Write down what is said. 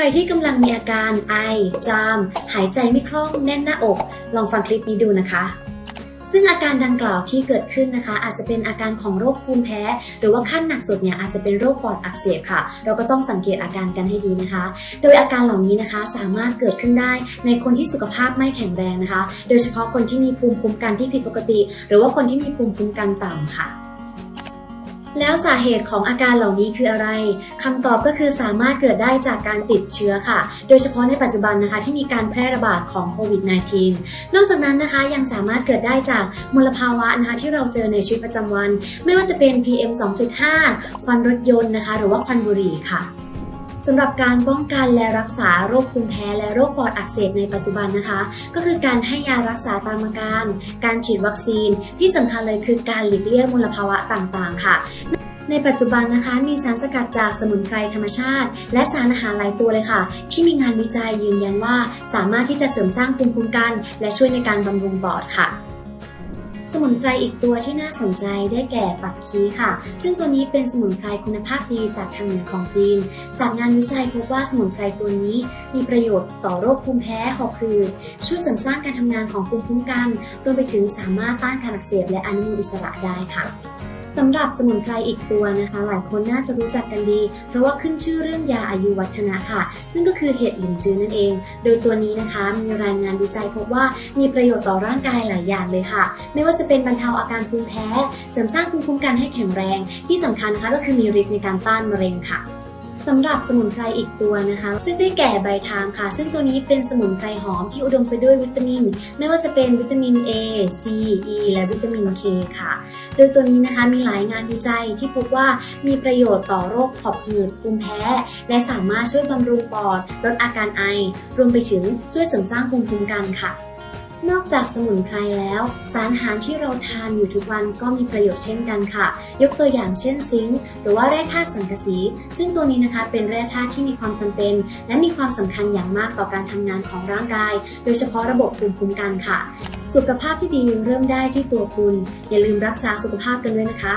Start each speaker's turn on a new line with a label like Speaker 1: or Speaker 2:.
Speaker 1: ใครที่กำลังมีอาการไอ จาม หายใจไม่คล่องแน่นหน้าอก ลองฟังคลิปนี้ดูนะคะ ซึ่งอาการดังกล่าวที่เกิดขึ้นนะคะ อาจจะเป็นอาการของโรคภูมิแพ้ หรือว่าขั้นหนักสุดเนี่ยอาจจะเป็นโรคปอดอักเสบค่ะ เราก็ต้องสังเกตอาการกันให้ดีนะคะ โดยอาการเหล่านี้นะคะสามารถเกิดขึ้นได้ในคนที่สุขภาพไม่แข็งแรงนะคะ โดยเฉพาะคนที่มีภูมิคุ้มกันที่ผิดปกติ หรือว่าคนที่มีภูมิคุ้มกันต่ำค่ะ แล้วสาเหตุของอาการเหล่านี้คืออะไรคำตอบก็คือสามารถเกิดได้จากการติดเชื้อค่ะ โดยเฉพาะในปัจจุบันนะคะที่มีการแพร่ระบาดของโควิด -19 นอกจากนั้นนะคะยังสามารถเกิดได้จากมลภาวะนะคะที่เราเจอในชีวิตประจำวัน ไม่ว่าจะเป็น PM 2.5 ควันรถยนต์นะคะ หรือว่าควันบุหรี่ค่ะ สำหรับการป้องกันและรักษาโรคภูมิแพ้และโรคปอดอักเสบในปัจจุบันนะคะ ก็คือการให้ยารักษาตามอาการ การฉีดวัคซีน ที่สำคัญเลยคือการหลีกเลี่ยงมลภาวะต่างๆ ค่ะในปัจจุบันนะคะมีสารสกัดจากสมุนไพรธรรมชาติ และสารอาหารหลายตัวเลยค่ะ ที่มีงานวิจัยยืนยันว่า สามารถที่จะเสริมสร้างภูมิคุ้มกัน และช่วยในการบำรุงปอดค่ะ สมุนไพรอีกตัวที่น่าสนใจได้แก่ปักคีค่ะ ซึ่งตัวนี้เป็นสมุนไพรคุณภาพดีจากทางเหนือของจีน จากงานวิจัยพบว่าสมุนไพรตัวนี้มีประโยชน์ต่อโรคภูมิแพ้หอบหืดช่วยเสริมสร้างการทำงานของภูมิคุ้มกันรวมไปถึงสามารถต้านการอักเสบและอนุมูลอิสระได้ค่ะ สำหรับสมุนไพรอีกตัวนะคะ หลายคนน่าจะรู้จักกันดี เพราะว่าขึ้นชื่อเรื่องยาอายุวัฒนะค่ะ ซึ่งก็คือเห็ดหลินจือนั่นเอง โดยตัวนี้นะคะมีรายงานวิจัยพบว่ามีประโยชน์ต่อร่างกายหลายอย่างเลยค่ะ ไม่ว่าจะเป็นบรรเทาอาการภูมิแพ้ เสริมสร้างภูมิคุ้มกันให้แข็งแรง ที่สำคัญนะคะก็คือมีฤทธิ์ในการต้านมะเร็งค่ะ สำหรับสมุนไพรอีกตัวนะคะ ซึ่งได้แก่ใบทางค่ะ ซึ่งตัวนี้เป็นสมุนไพรหอมที่อุดมไปด้วยวิตามิน ไม่ว่าจะเป็นวิตามิน A C E และวิตามิน K ค่ะ โดยตัวนี้นะคะมีหลายงานวิจัยที่พบว่ามีประโยชน์ต่อโรคขอบหืดภูมิแพ้ และสามารถช่วยบำรุงปอด ลดอาการไอ รวมไปถึงช่วยเสริมสร้างภูมิคุ้มกันค่ะ นอกจากสมุนไพรแล้ว สารอาหารที่เราทานอยู่ทุกวันก็มีประโยชน์เช่นกันค่ะ ยกตัวอย่างเช่นซิงค์หรือว่าแร่ธาตุสังกะสี ซึ่งตัวนี้นะคะเป็นแร่ธาตุที่มีความจำเป็น และมีความสำคัญอย่างมากต่อการทำงานของร่างกาย โดยเฉพาะระบบภูมิคุ้มกันค่ะ สุขภาพที่ดีเริ่มได้ที่ตัวคุณ อย่าลืมรักษาสุขภาพกันด้วยนะคะ